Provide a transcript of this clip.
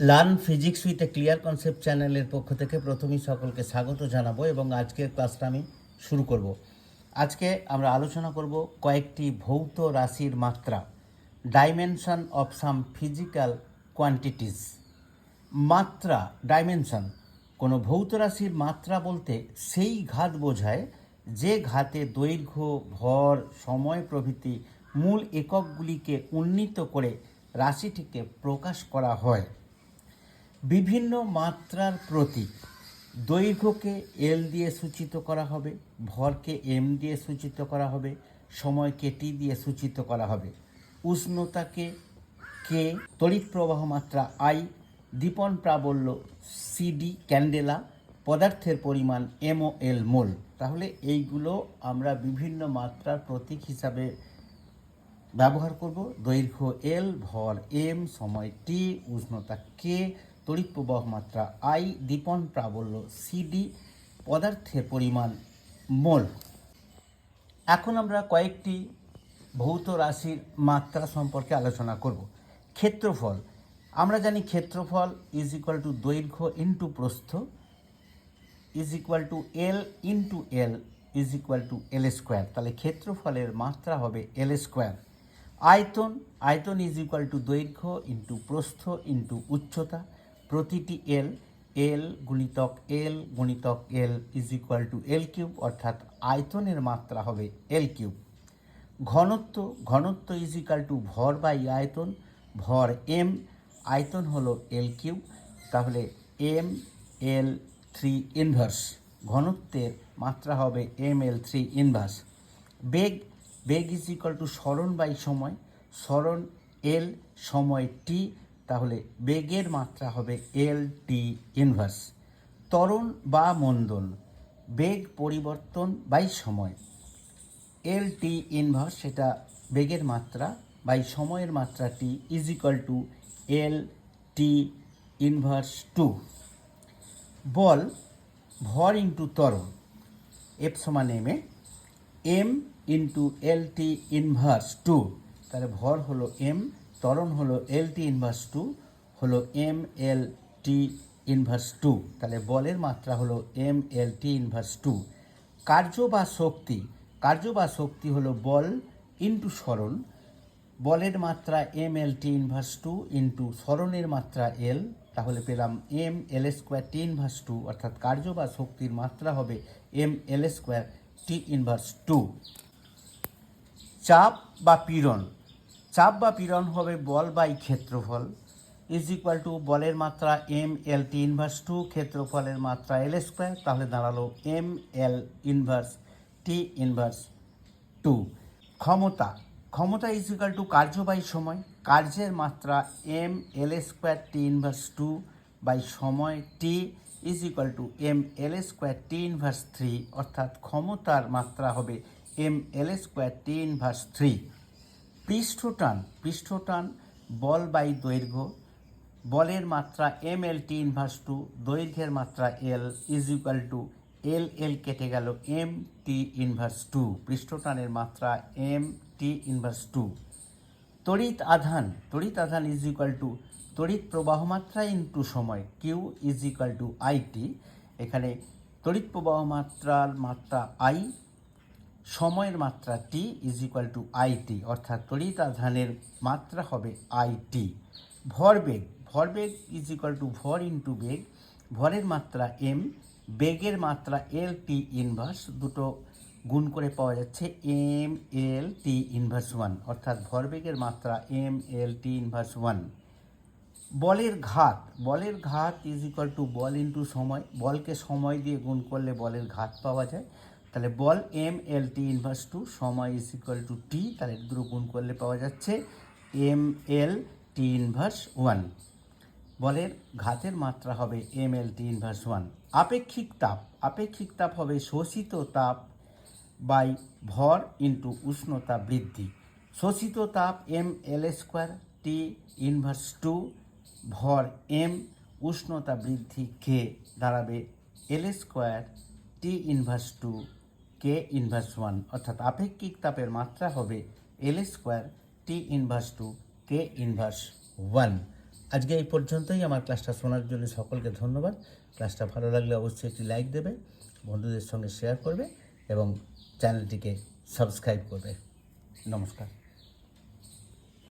Learn physics with a clear concept চ্যানেলের পক্ষ থেকে প্রথমেই সকলকে স্বাগত জানাব এবং আজকের ক্লাসটা আমি শুরু করব। আজকে আমরা আলোচনা করব কয়েকটি ভৌত রাশির মাত্রা dimension of some physical quantities মাত্রা ডাইমেনশন কোনো ভৌত রাশির মাত্রা বলতে সেই ঘাত বোঝায় যে ঘাতে দৈর্ঘ্য, ভর, সময় প্রভৃতি মূল এককগুলিকে উন্নীত করে রাশিটিকে প্রকাশ করা হয়। বিভিন্ন মাত্রার প্রতীক। দৈর্ঘ্যকে এল দিয়ে সূচিত করা হবে, ভরকে এম দিয়ে সূচিত করা হবে, সময়কে টি দিয়ে সূচিত করা হবে। উষ্ণতাকে কে তড়িৎ প্রবাহ মাত্রা আই দীপন প্রাবল্য সিডি ক্যান্ডেলা পদার্থের পরিমাণ এমও এল মোল। তাহলে এইগুলো আমরা বিভিন্ন মাত্রার প্রতীক হিসাবে ব্যবহার করব। দৈর্ঘ্য এল ভর এম সময় টি উষ্ণতা কে তড়িৎ প্রবাহ মাত্রা আই দীপন প্রাবল্য সিডি পদার্থের পরিমাণ মোল। এখন আমরা কয়েকটি ভৌত রাশির মাত্রা সম্পর্কে আলোচনা করব। ক্ষেত্রফল, আমরা জানি ক্ষেত্রফল ইজ ইকুয়াল টু দৈর্ঘ্য ইন্টু প্রস্থ is equal to L into L is equal to L square তাহলে ক্ষেত্রফলের মাত্রা হবে এল স্কোয়ার আয়তন আয়তন ইজ ইকুয়াল টু দৈর্ঘ্য ইন্টু প্রস্থ ইন্টু উচ্চতা। প্রতিটি এল এল গুণিতক এল গুণিতক L is equal to L cube অর্থাৎ আয়তনের মাত্রা হবে এল কিউব ঘনত্ব ঘনত্ব ইজ ইকাল টু ভর বাই আয়তন, ভর এম আয়তন হলো এল কিউব তাহলে এম এল থ্রি ইনভার্স ঘনত্বের মাত্রা হবে এম এল থ্রি ইনভার্স বেগ বেগ ইজ ইকাল টু স্মরণ বাই সময় স্মরণ এল সময় টি তাহলে বেগের মাত্রা হবে এল টি ইনভার্স ত্বরণ বা মন্দন, বেগ পরিবর্তন বাই সময়। এল টি ইনভার্স সেটা বেগের মাত্রা বাই সময়ের মাত্রা T is equal to L T inverse two বল, ভর ইন্টু ত্বরণ এফ সমান M A M into L T inverse two তাহলে ভর হলো এম ত্বরণ হলো এল টি ইনভার্স টু হলো M L T inverse two তাহলে বলের মাত্রা হলো M L T inverse two কার্য বা শক্তি, কার্য বা শক্তি হলো বল ইন্টু স্মরণ বলের মাত্রা M L T inverse two into স্মরণের মাত্রা এল তাহলে পেলাম M L square T inverse two অর্থাৎ কার্য বা শক্তির মাত্রা হবে M L square T inverse two চাপ বা পীড়ন চাপ বা পীড়ন হবে বল বাই ক্ষেত্রফল। ইজ ইকুয়াল টু বলের মাত্রা M L T inverse two ক্ষেত্রফলের মাত্রা এল স্কোয়ার তাহলে দাঁড়াল M L inverse T inverse two ক্ষমতা ক্ষমতা ইজ ইকাল টু কার্য বাই সময়, কার্যের মাত্রা M L square T inverse two by সময় T is equal to M L square T inverse three অর্থাৎ ক্ষমতার মাত্রা হবে M L square T inverse three পৃষ্ঠটান পৃষ্ঠটান, বল বাই দৈর্ঘ্য, বলের মাত্রা M L T inverse two দৈর্ঘ্যের মাত্রা L is equal to L L কেটে গেল এম টি ইনভার্স টু পৃষ্ঠটানের মাত্রা এম টি ইনভার্স টু তড়িৎ আধান তড়িৎ আধান ইজ ইকুয়াল টু তড়িৎ প্রবাহ মাত্রা ইন্টু সময় Q is equal to I T এখানে তড়িৎ প্রবাহ মাত্রার মাত্রা আই সময়ের মাত্রা T is equal to I T অর্থাৎ তড়িৎ মাত্রা হবে আই টি ভরবেগ ভরবেগ ইজ ইকুয়াল টু ভর ইন্টু বেগ। ভরের মাত্রা এম বেগের মাত্রা এল টি ইনভার্স দুটো গুণ করে পাওয়া যাচ্ছে M L T inverse one অর্থাৎ ভরবেগের মাত্রা M L T inverse one বলের ঘাত বলের ঘাত ইজ ইকুয়াল টু বল ইন্টু সময়, বলকে সময় দিয়ে গুণ করলে বলের ঘাত পাওয়া যায়। তাহলে বল M L T inverse two সময় ইজ ইকুয়াল টু টি তাহলে দুটো গুণ করলে পাওয়া যাচ্ছে M L T inverse one বলের ঘাতের মাত্রা হবে M L T inverse one আপেক্ষিক তাপ আপেক্ষিক তাপ হবে শোষিত তাপ বাই ভর ইন্টু উষ্ণতা বৃদ্ধি। শোষিত তাপ M L square T inverse two ভর এম উষ্ণতা বৃদ্ধি কে দাঁড়াবে L square T inverse two K inverse one অর্থাৎ আপেক্ষিক তাপের মাত্রা হবে L square T inverse two K inverse one আজকে এই পর্যন্তই, আমার ক্লাসটা শোনার জন্য সকলকে ধন্যবাদ। ক্লাসটা ভালো লাগলে অবশ্যই একটি লাইক দেবে, বন্ধুদের সঙ্গে শেয়ার করবে এবং চ্যানেলটিকে সাবস্ক্রাইব করবে। নমস্কার।